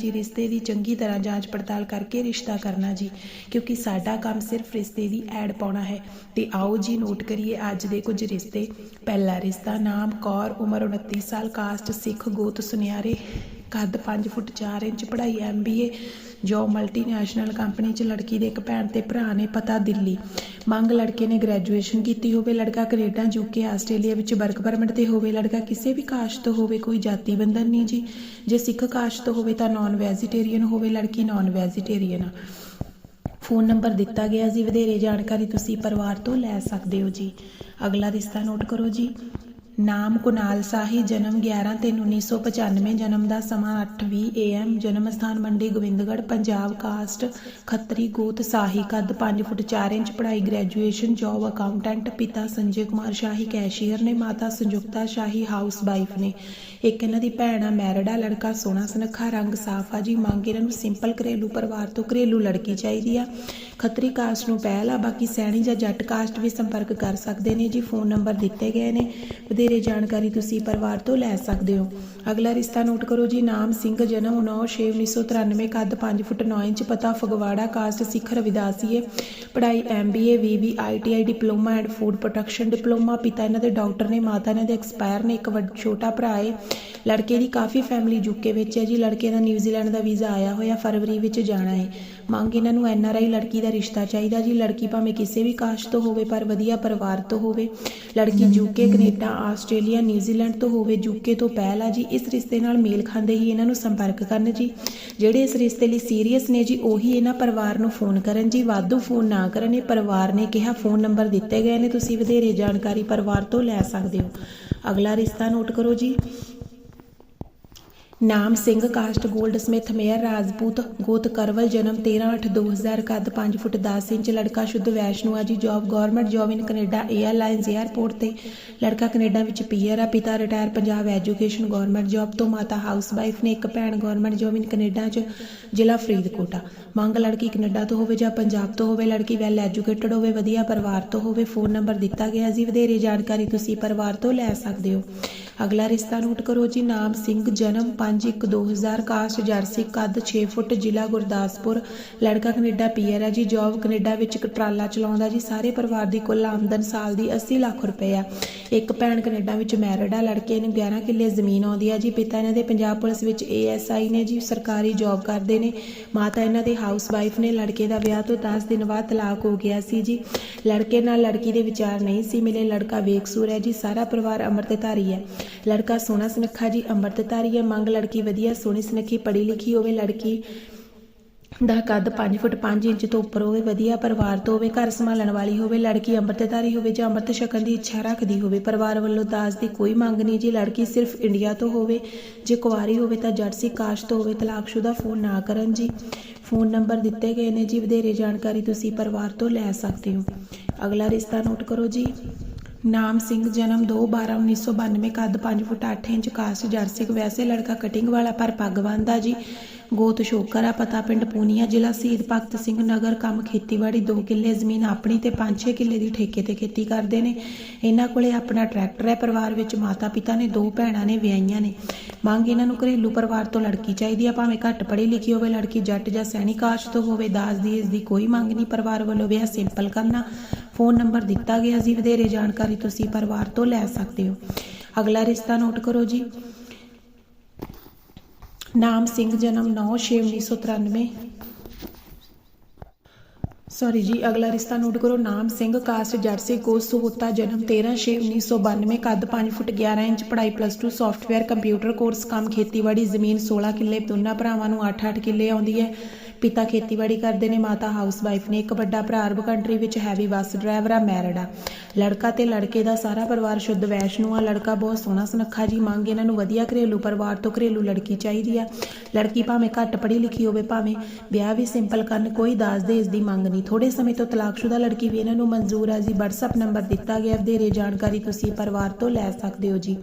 ਜੀ, ਰਿਸ਼ਤੇ ਦੀ ਚੰਗੀ ਤਰ੍ਹਾਂ ਜਾਂਚ ਪੜਤਾਲ ਕਰਕੇ ਰਿਸ਼ਤਾ ਕਰਨਾ ਜੀ, ਕਿਉਂਕਿ ਸਾਡਾ ਕੰਮ ਸਿਰਫ ਰਿਸ਼ਤੇ ਦੀ ਐਡ ਪਾਉਣਾ ਹੈ। ਤੇ ਆਓ ਜੀ, ਨੋਟ ਕਰੀਏ ਅੱਜ ਦੇ ਕੁਝ ਰਿਸ਼ਤੇ। ਪਹਿਲਾ ਰਿਸ਼ਤਾ, ਨਾਮ, ਕੌਰ, ਉਮਰ 29 ਸਾਲ, ਕਾਸਟ, ਸਿੱਖ, ਗੋਤ, ਸੁਨਿਆਰੇ। ਕੱਦ 5 ਫੁੱਟ 4 ਇੰਚ ਪੜ੍ਹਾਈ ਐਮਬੀਏ ਜੋ ਮਲਟੀਨੈਸ਼ਨਲ ਕੰਪਨੀ 'ਚ ਲੜਕੀ ਦੇ ਇੱਕ ਭੈਣ ਤੇ ਭਰਾ ਨੇ, ਪਤਾ ਦਿੱਲੀ। ਮੰਗ ਲੜਕੇ ਨੇ ਗ੍ਰੈਜੂਏਸ਼ਨ ਕੀਤੀ ਹੋਵੇ, ਲੜਕਾ ਕੈਨੇਡਾ ਯੂਕੇ ਆਸਟ੍ਰੇਲੀਆ ਵਿੱਚ ਵਰਕ ਪਰਮਿਟ ਤੇ ਹੋਵੇ, ਲੜਕਾ ਕਿਸੇ ਵੀ ਕਾਸਟ ਤੋਂ ਹੋਵੇ, ਕੋਈ ਜਾਤੀ ਬੰਧਨ ਨਹੀਂ ਜੀ। ਜੇ ਸਿੱਖ ਕਾਸਟ ਤੋਂ ਹੋਵੇ ਤਾਂ ਨਾਨ ਵੈਜੀਟੇਰੀਅਨ ਹੋਵੇ, ਲੜਕੀ ਨਾਨ ਵੈਜੀਟੇਰੀਅਨ ਆ। ਫੋਨ ਨੰਬਰ ਦਿੱਤਾ ਗਿਆ ਜੀ, ਵਧੇਰੇ ਜਾਣਕਾਰੀ ਤੁਸੀਂ ਪਰਿਵਾਰ ਤੋਂ ਲੈ ਸਕਦੇ ਹੋ ਜੀ। ਅਗਲਾ ਰਿਸ਼ਤਾ ਨੋਟ ਕਰੋ ਜੀ। ਨਾਮ ਕੁਨਾਲ ਸਾਹੀ, ਜਨਮ 11 ਤਿੰਨ 1995 ਜਨਮ ਦਾ ਸਮਾਂ 8:20 AM ਜਨਮ ਸਥਾਨ ਮੰਡੀ ਗੋਬਿੰਦਗੜ੍ਹ, ਪੰਜਾਬ ਕਾਸਟ ਖੱਤਰੀ ਗੋਤ ਸਾਹੀ, ਕੱਦ 5 ਫੁੱਟ 4 ਇੰਚ, ਪੜ੍ਹਾਈ ਗ੍ਰੈਜੂਏਸ਼ਨ, ਜੌਬ ਅਕਾਊਂਟੈਂਟ, ਪਿਤਾ ਸੰਜੇ ਕੁਮਾਰ ਸ਼ਾਹੀ, ਕੈਸ਼ੀਅਰ ਨੇ, ਮਾਤਾ ਸੰਯੁਕਤਾ ਸ਼ਾਹੀ ਹਾਊਸ ਵਾਈਫ ਨੇ। ਇੱਕ ਇਹਨਾਂ ਦੀ ਭੈਣ ਆ, ਮੈਰਿਡਾ ਲੜਕਾ ਸੋਹਣਾ ਸੁਨੱਖਾ, ਰੰਗ ਸਾਫ਼ ਆ ਜੀ। ਮੰਗ ਇਹਨਾਂ ਨੂੰ ਸਿੰਪਲ ਘਰੇਲੂ ਪਰਿਵਾਰ ਤੋਂ ਘਰੇਲੂ ਲੜਕੀ ਚਾਹੀਦੀ ਆ। ਖੱਤਰੀ ਕਾਸਟ ਨੂੰ ਪਹਿਲ ਆ, ਬਾਕੀ ਸੈਣੀ ਜਾਂ ਜੱਟ ਕਾਸਟ ਵੀ ਸੰਪਰਕ ਕਰ ਸਕਦੇ ਨੇ ਜੀ। ਫੋਨ ਨੰਬਰ ਦਿੱਤੇ ਗਏ ਨੇ। ਵਧੇਰੇ ਜਾਣਕਾਰੀ ਤੁਸੀਂ ਪਰਿਵਾਰ ਤੋਂ ਲੈ ਸਕਦੇ ਹੋ। ਅਗਲਾ ਰਿਸ਼ਤਾ ਨੋਟ ਕਰੋ ਜੀ, ਨਾਮ, ਸਿੰਘ, ਜਨਮ 9/6/1993 ਕੱਦ 5 ਫੁੱਟ 9 ਇੰਚ, ਪਤਾ, ਫਗਵਾੜਾ, ਕਾਸਟ ਸਿੱਖ ਰਵਿਦਾਸੀਏ ਪੜ੍ਹਾਈ MBA VV ITI diploma and food protection diploma. ਪਿਤਾ ਇਹਨਾਂ ਦੇ ਡਾਕਟਰ ਨੇ, ਮਾਤਾ ਇਹਨਾਂ ਦੇ ਐਕਸਪਾਇਰ ਨੇ, ਇੱਕ ਵੱਡ- ਛੋਟਾ ਭਰਾ ਹੈ ਲੜਕੇ ਦੀ ਕਾਫੀ ਫੈਮਿਲੀ ਯੂਕੇ ਵਿੱਚ ਹੈ ਜੀ। ਲੜਕੇ ਦਾ ਨਿਊਜ਼ੀਲੈਂਡ ਦਾ ਵੀਜ਼ਾ ਆਇਆ ਹੋਇਆ, ਫਰਵਰੀ ਵਿੱਚ ਜਾਣਾ ਹੈ ਮੰਗ ਇਹਨਾਂ ਨੂੰ ਐੱਨ ਆਰ ਆਈ ਲੜਕੀ ਦਾ ਰਿਸ਼ਤਾ ਚਾਹੀਦਾ ਜੀ। ਲੜਕੀ ਭਾਵੇਂ ਕਿਸੇ ਵੀ ਕਾਸ਼ ਤੋਂ ਹੋਵੇ, ਪਰ ਵਧੀਆ ਪਰਿਵਾਰ ਤੋਂ ਹੋਵੇ। ਲੜਕੀ ਯੂਕੇ ਕੈਨੇਡਾ, ਆਸਟ੍ਰੇਲੀਆ, ਨਿਊਜ਼ੀਲੈਂਡ ਤੋਂ ਹੋਵੇ ਯੂਕੇ ਤੋਂ ਪਹਿਲ ਆ ਜੀ, ਇਸ ਰਿਸ਼ਤੇ ਨਾਲ ਮੇਲ ਖਾਂਦੇ ਹੀ ਇਹਨਾਂ ਨੂੰ ਸੰਪਰਕ ਕਰਨ ਜੀ। ਜਿਹੜੇ ਇਸ ਰਿਸ਼ਤੇ ਲਈ ਸੀਰੀਅਸ ਨੇ ਜੀ, ਉਹੀ ਇਹਨਾਂ ਪਰਿਵਾਰ ਨੂੰ ਫੋਨ ਕਰਨ ਜੀ। ਵਾਧੂ ਫੋਨ ਨਾ ਕਰਨ, ਇਹ ਪਰਿਵਾਰ ਨੇ ਕਿਹਾ, ਫੋਨ ਨੰਬਰ ਦਿੱਤੇ ਗਏ ਨੇ, ਤੁਸੀਂ ਵਧੇਰੇ ਜਾਣਕਾਰੀ ਪਰਿਵਾਰ ਤੋਂ ਲੈ ਸਕਦੇ ਹੋ। ਅਗਲਾ ਰਿਸ਼ਤਾ ਨੋਟ ਕਰੋ ਜੀ। ਨਾਮ Singh, caste goldsmith Mair, Rajput ਗੋਤ ਕਰਵਲ, ਜਨਮ 13/8/2000 ਕੱਦ 5 ਫੁੱਟ 10 ਇੰਚ, ਲੜਕਾ ਸ਼ੁੱਧ ਵੈਸ਼ਨੂ ਆ ਜੀ job government job in Canada airlines airport ਤੇ ਲੜਕਾ ਕੈਨੇਡਾ ਵਿੱਚ ਪੀਅਰ ਆ, ਪਿਤਾ retire Punjab education government job ਤੋਂ, ਮਾਤਾ ਹਾਊਸ ਵਾਈਫ ਨੇ ਇੱਕ ਭੈਣ ਗਵਰਨਮੈਂਟ ਜੌਬ ਇਨ ਕੈਨੇਡਾ 'ਚ, ਜ਼ਿਲ੍ਹਾ ਫਰੀਦਕੋਟ ਆ। ਮੰਗ ਲੜਕੀ ਕੈਨੇਡਾ ਤੋਂ ਹੋਵੇ ਜਾਂ ਪੰਜਾਬ ਤੋਂ ਹੋਵੇ, ਲੜਕੀ ਵੈਲ ਐਜੂਕੇਟਿਡ ਹੋਵੇ, ਵਧੀਆ ਪਰਿਵਾਰ ਤੋਂ ਹੋਵੇ ਫੋਨ ਨੰਬਰ ਦਿੱਤਾ ਗਿਆ ਜੀ, ਵਧੇਰੇ ਜਾਣਕਾਰੀ ਤੁਸੀਂ ਪਰਿਵਾਰ ਤੋਂ ਲੈ ਸਕਦੇ ਹੋ। ਅਗਲਾ ਰਿਸ਼ਤਾ ਨੋਟ ਕਰੋ ਜੀ। ਨਾਮ ਸਿੰਘ, ਜਨਮ 5/1/2000 ਕਾਸਟ ਜਰਸੀ ਕੱਦ 6 ਫੁੱਟ, ਜ਼ਿਲ੍ਹਾ ਗੁਰਦਾਸਪੁਰ। ਲੜਕਾ ਕੈਨੇਡਾ ਪੀਆਰ ਹੈ ਜੀ। ਜੌਬ ਕੈਨੇਡਾ ਵਿੱਚ ਇੱਕ ਟਰਾਲਾ ਚਲਾਉਂਦਾ ਜੀ। ਸਾਰੇ ਪਰਿਵਾਰ ਦੀ ਕੁੱਲ ਆਮਦਨ ਸਾਲ ਦੀ 80 ਲੱਖ ਰੁਪਏ ਆ। ਇੱਕ ਭੈਣ ਕੈਨੇਡਾ ਵਿੱਚ ਮੈਰਿਡ ਆ। ਲੜਕੇ ਨੂੰ 11 ਕਿੱਲੇ ਜ਼ਮੀਨ ਆਉਂਦੀ ਆ ਜੀ। ਪਿਤਾ ਇਹਨਾਂ ਦੇ ਪੰਜਾਬ ਪੁਲਿਸ ਵਿੱਚ ਏਐਸਆਈ ਨੇ ਜੀ। ਸਰਕਾਰੀ ਜੌਬ ਕਰਦੇ ਨੇ। ਮਾਤਾ ਇਹਨਾਂ ਦੇ ਹਾਊਸ ਵਾਈਫ ਨੇ। ਲੜਕੇ ਦਾ ਵਿਆਹ ਤੋਂ 10 ਦਿਨ ਬਾਅਦ ਤਲਾਕ ਹੋ ਗਿਆ ਸੀ ਜੀ। ਲੜਕੇ ਨਾਲ ਲੜਕੀ ਦੇ ਵਿਚਾਰ ਨਹੀਂ ਸੀ ਮਿਲੇ। ਲੜਕਾ ਬੇਕਸੂਰ ਹੈ ਜੀ। ਸਾਰਾ ਪਰਿਵਾਰ ਅੰਮ੍ਰਿਤਧਾਰੀ ਹੈ। ਲੜਕਾ ਸੋਹਣਾ ਸੁਨੱਖਾ ਜੀ, ਅੰਮ੍ਰਿਤਧਾਰੀ ਹੈ, ਮੰਗ ਲੜਕੀ ਵਧੀਆ, ਸੋਹਣੀ ਸੁਨੱਖੀ, ਪੜ੍ਹੀ ਲਿਖੀ ਹੋਵੇ ਲੜਕੀ ਦਾ ਕੱਦ 5 ਫੁੱਟ 5 ਇੰਚ ਤੋਂ ਉੱਪਰ ਹੋਵੇ, ਵਧੀਆ ਪਰਿਵਾਰ ਤੋਂ ਹੋਵੇ, ਘਰ ਸੰਭਾਲਣ ਵਾਲੀ ਹੋਵੇ, ਲੜਕੀ ਅੰਮ੍ਰਿਤਧਾਰੀ ਹੋਵੇ ਜਾਂ ਅੰਮ੍ਰਿਤ ਛਕਣ ਦੀ ਇੱਛਾ ਰੱਖਦੀ ਹੋਵੇ, ਪਰਿਵਾਰ ਵੱਲੋਂ ਦਾਜ ਦੀ ਕੋਈ ਮੰਗ ਨਹੀਂ ਜੀ, ਲੜਕੀ ਸਿਰਫ ਇੰਡੀਆ ਤੋਂ ਹੋਵੇ, ਜੇ ਕੁਆਰੀ ਹੋਵੇ ਤਾਂ ਜਰਸੀ ਕਾਸ਼ ਤੋਂ ਹੋਵੇ, ਤਲਾਕਸ਼ੁਦਾ ਫੋਨ ਨਾ ਕਰਨ ਜੀ। ਫੋਨ ਨੰਬਰ ਦਿੱਤੇ ਗਏ ਨੇ ਜੀ, ਵਧੇਰੇ ਜਾਣਕਾਰੀ ਤੁਸੀਂ ਪਰਿਵਾਰ ਤੋਂ ਲੈ ਸਕਦੇ ਹੋ। ਅਗਲਾ ਰਿਸ਼ਤਾ ਨੋਟ ਕਰੋ ਜੀ। ਨਾਮ ਸਿੰਘ, ਜਨਮ 2/12/1992 ਕੱਦ 5 ਫੁੱਟ 8 ਇੰਚ, ਕਾਸਟ ਜਰਸਿਕ ਵੈਸੇ ਲੜਕਾ ਕਟਿੰਗ ਵਾਲਾ, ਪਰ ਪੱਗ ਬੰਨ੍ਹਦਾ ਜੀ। ਗੋਤ ਸ਼ੋਕਰ ਆ, ਪਤਾ ਪਿੰਡ ਪੂਨੀਆ ਜ਼ਿਲ੍ਹਾ ਸ਼ਹੀਦ ਭਗਤ ਸਿੰਘ ਨਗਰ, ਕੰਮ ਖੇਤੀਬਾੜੀ 2 ਕਿੱਲੇ ਜ਼ਮੀਨ ਆਪਣੀ ਤੇ 5-6 ਕਿੱਲੇ ਦੀ ਠੇਕੇ ਤੇ ਖੇਤੀ ਕਰਦੇ ਨੇ। ਇਹਨਾਂ ਕੋਲੇ ਆਪਣਾ ਟਰੈਕਟਰ ਹੈ, ਪਰਿਵਾਰ ਵਿੱਚ ਮਾਤਾ ਪਿਤਾ ਨੇ, ਦੋ ਭੈਣਾਂ ਨੇ, ਵਿਆਹੀਆਂ ਨੇ। ਮੰਗ ਇਹਨਾਂ ਨੂੰ ਘਰੇਲੂ ਪਰਿਵਾਰ ਤੋਂ ਲੜਕੀ ਚਾਹੀਦੀ ਆ, ਭਾਵੇਂ ਘੱਟ ਪੜ੍ਹੀ ਲਿਖੀ ਹੋਵੇ, ਲੜਕੀ ਜੱਟ ਜਾਂ ਸੈਣੀ, ਕਾਸਟ ਤੋਂ ਹੋਵੇ, ਦਾਜ ਦੀ ਇਸ ਦੀ ਕੋਈ ਮੰਗ ਨਹੀਂ। ਪਰਿਵਾਰ ਵੱਲੋਂ ਵਿਆਹ ਸਿੰਪਲ ਕਰਨਾ ਫੋਨ ਨੰਬਰ ਦਿੱਤਾ ਗਿਆ ਜੀ ਵਧੇਰੇ ਜਾਣਕਾਰੀ ਤੁਸੀਂ ਪਰਿਵਾਰ ਤੋਂ ਲੈ ਸਕਦੇ ਹੋ। ਅਗਲਾ ਰਿਸ਼ਤਾ ਨੋਟ ਕਰੋ ਜੀ। ਨਾਮ ਸਿੰਘ, ਜਨਮ 9/6/1993 ਸੌਰੀ ਜੀ, ਅਗਲਾ ਰਿਸ਼ਤਾ ਨੋਟ ਕਰੋ। ਨਾਮ ਸਿੰਘ, ਕਾਸਟ ਜਰਸੀ ਕੋਸ ਸਹੋਤਾ, ਜਨਮ 13/6/1992 ਕੱਦ 5 ਫੁੱਟ 11 ਇੰਚ, ਪੜ੍ਹਾਈ ਪਲੱਸ 2 ਸੌਫਟਵੇਅਰ ਕੰਪਿਊਟਰ ਕੋਰਸ ਕੰਮ ਖੇਤੀਬਾੜੀ, ਜ਼ਮੀਨ 16 ਕਿੱਲੇ, ਦੋਨਾਂ ਭਰਾਵਾਂ ਨੂੰ 8-8 ਕਿੱਲੇ ਆਉਂਦੀ ਹੈ। ਪਿਤਾ ਖੇਤੀਬਾੜੀ ਕਰਦੇ ਨੇ, ਮਾਤਾ ਹਾਊਸ ਵਾਈਫ ਨੇ, ਇੱਕ ਵੱਡਾ ਭਰਾ ਅਰਬ ਕੰਟਰੀ ਵਿੱਚ ਹੈਵੀ ਬੱਸ ਡਰਾਈਵਰ ਆ ਮੈਰਿਡ ਆ। ਲੜਕਾ ਤੇ ਲੜਕੇ ਦਾ ਸਾਰਾ ਪਰਿਵਾਰ ਸ਼ੁੱਧ ਵੈਸ਼ਨੂ ਆ, ਲੜਕਾ ਬਹੁਤ ਸੋਹਣਾ ਸੁਨੱਖਾ ਜੀ, ਮੰਗ ਇਹਨਾਂ ਨੂੰ ਵਧੀਆ ਘਰੇਲੂ ਪਰਿਵਾਰ ਤੋਂ ਘਰੇਲੂ ਲੜਕੀ ਚਾਹੀਦੀ ਆ। ਲੜਕੀ ਭਾਵੇਂ ਘੱਟ ਪੜ੍ਹੀ ਲਿਖੀ ਹੋਵੇ, ਭਾਵੇਂ ਵਿਆਹ ਵੀ ਸਿੰਪਲ ਕਰਨ, ਕੋਈ ਦਾਜ ਦੇ ਇਸ ਦੀ ਮੰਗ ਨਹੀਂ। ਥੋੜੇ ਸਮੇਂ ਤੋਂ ਤਲਾਕਸ਼ੁਦਾ ਲੜਕੀ ਵੀ ਇਹਨਾਂ ਨੂੰ ਮਨਜ਼ੂਰ ਆ ਜੀ। WhatsApp ਨੰਬਰ ਦਿੱਤਾ ਗਿਆ, ਵਧੇਰੇ ਜਾਣਕਾਰੀ ਤੁਸੀਂ ਪਰਿਵਾਰ ਤੋਂ ਲੈ ਸਕਦੇ ਹੋ ਜੀ।